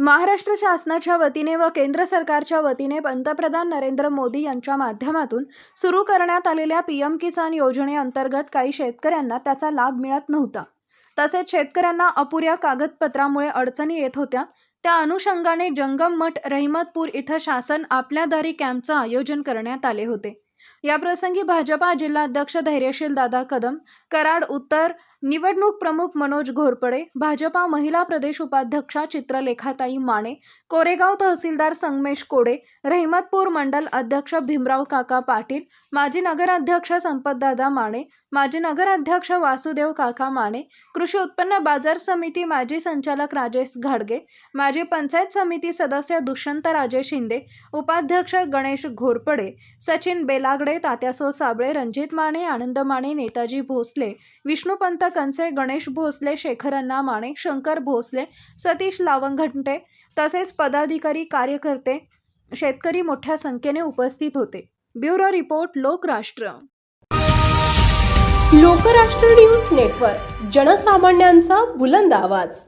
महाराष्ट्र शासनाच्या वतीने व केंद्र सरकारच्या वतीने पंतप्रधान नरेंद्र मोदी यांच्या माध्यमातून सुरू करण्यात आलेल्या पी एम किसान योजनेअंतर्गत काही शेतकऱ्यांना त्याचा लाभ मिळत नव्हता. तसेच शेतकऱ्यांना अपुऱ्या कागदपत्रामुळे अडचणी येत होत्या. त्या अनुषंगाने जंगम मठ रहिमतपूर इथं शासन आपल्या दारी कॅम्पचं आयोजन करण्यात आले होते. याप्रसंगी भाजपा जिल्हाध्यक्ष धैर्यशील दादा कदम कराड उत्तर निवडणूक प्रमुख मनोज घोरपडे भाजपा महिला प्रदेश उपाध्यक्षा चित्रलेखाताई माने कोरेगाव तहसीलदार संगमेश कोडे रहिमतपूर मंडल अध्यक्ष भीमराव काका पाटील माजी नगराध्यक्ष संपतदादा माने माजी नगराध्यक्ष वासुदेव काका माने कृषी उत्पन्न बाजार समिती माजी संचालक राजेश घाडगे माजी पंचायत समिती सदस्य दुष्यंत राजे शिंदे उपाध्यक्ष गणेश घोरपडे सचिन बेला बेलागडे तात्यासो साबळे रणजित माने आनंद माने नेताजी भोसले विष्णुपंत कंसे गणेश भोसले शेखरण्णा माने शंकर भोसले सतीश लावंघंटे तसेच पदाधिकारी कार्यकर्ते शेतकरी मोठ्या संख्येने उपस्थित होते. Bureau report Lokrashtra. Lokrashtra news network जनसामान्यांचा बुलंद आवाज.